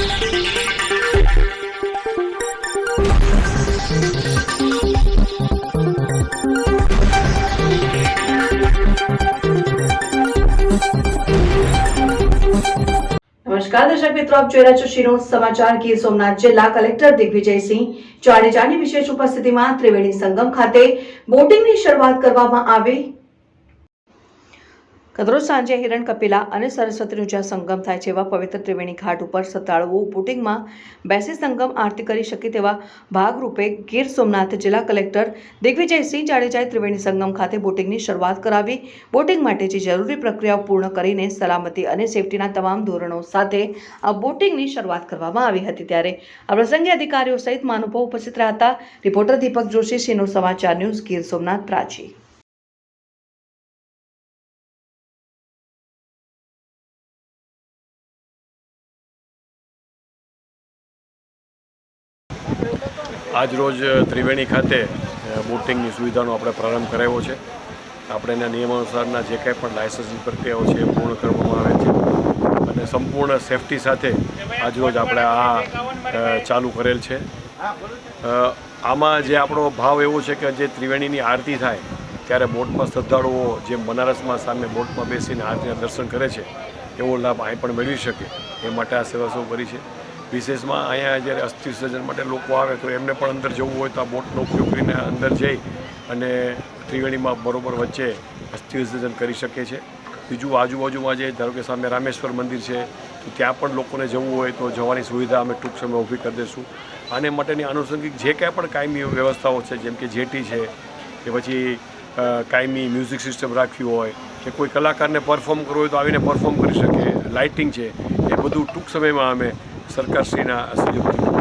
નમસ્કાર દર્શક મિત્રો આપ જોઈ રહ્યા છો શિરો સમાચાર ગીર સોમનાથ જિલ્લા કલેક્ટર દિગ્વિજયસિંહ જાડેજાની વિશેષ ઉપસ્થિતિમાં ત્રિવેણી સંગમ ખાતે બોટિંગની શરૂઆત કરવામાં આવી કદરોજ સાંજે હિરણ કપિલા અને સરસ્વતીનું જ્યાં સંગમ થાય છે એવા પવિત્ર ત્રિવેણી ઘાટ ઉપર શ્રદ્ધાળુઓ બોટિંગમાં બેસી સંગમ આરતી કરી શકે તેવા ભાગરૂપે ગીર સોમનાથ જિલ્લા કલેક્ટર દિગ્વિજયસિંહ જાડેજાએ ત્રિવેણી સંગમ ખાતે બોટિંગની શરૂઆત કરાવી. બોટિંગ માટે જે જરૂરી પ્રક્રિયાઓ પૂર્ણ કરીને સલામતી અને સેફટીના તમામ ધોરણો સાથે આ બોટિંગની શરૂઆત કરવામાં આવી હતી ત્યારે આ પ્રસંગે અધિકારીઓ સહિત મહાનુભાવો ઉપસ્થિત રહ્યા હતા. રિપોર્ટર દીપક જોશી સિનો સમાચાર ન્યૂઝ ગીર સોમનાથ, પ્રાચી. આજ રોજ ત્રિવેણી ખાતે બોટિંગની સુવિધાનો આપણે પ્રારંભ કરાવ્યો છે. આપણે એના નિયમાનુસારના જે કાંઈ પણ લાયસન્સની પ્રક્રિયાઓ છે એ પૂર્ણ કરવામાં આવે છે. અને સંપૂર્ણ સેફટી સાથે આજરોજ આપણે આ ચાલુ કરેલ છે. આમાં જે આપણો ભાવ એવો છે કે જે ત્રિવેણીની આરતી થાય, ત્યારે બોટમાં શ્રદ્ધાળુઓ જે બનારસમાં સામે બોટમાં બેસીને આરતીના દર્શન કરે છે, એવો લાભ અહીં પણ મેળવી શકે. એ માટે આ સેવા શું કરી છે. વિશેષમાં અહીંયા જ્યારે અસ્થિ માટે લોકો આવે તો એમને પણ અંદર જવું હોય તો આ બોટનો ઉપયોગ કરીને અંદર જઈ અને ત્રિવેણીમાં બરોબર વચ્ચે અસ્થિ વિસર્જન કરી શકે છે. બીજું આજુબાજુમાં જે ધારો કે સામે રામેશ્વર મંદિર છે, તો ત્યાં પણ લોકોને જવું હોય તો જવાની સુવિધા અમે ટૂંક સમય ઊભી કરી દઈશું. આને માટેની આનુષંગિક જે કાંઈ પણ કાયમી વ્યવસ્થાઓ છે, જેમ કે જેટી છે, કે પછી કાયમી મ્યુઝિક સિસ્ટમ રાખવી હોય, કે કોઈ કલાકારને પરફોર્મ કરવું હોય તો આવીને પરફોર્મ કરી શકે, લાઇટિંગ છે, એ બધું ટૂંક સમયમાં અમે સરકારશ્રીના સહયોગથી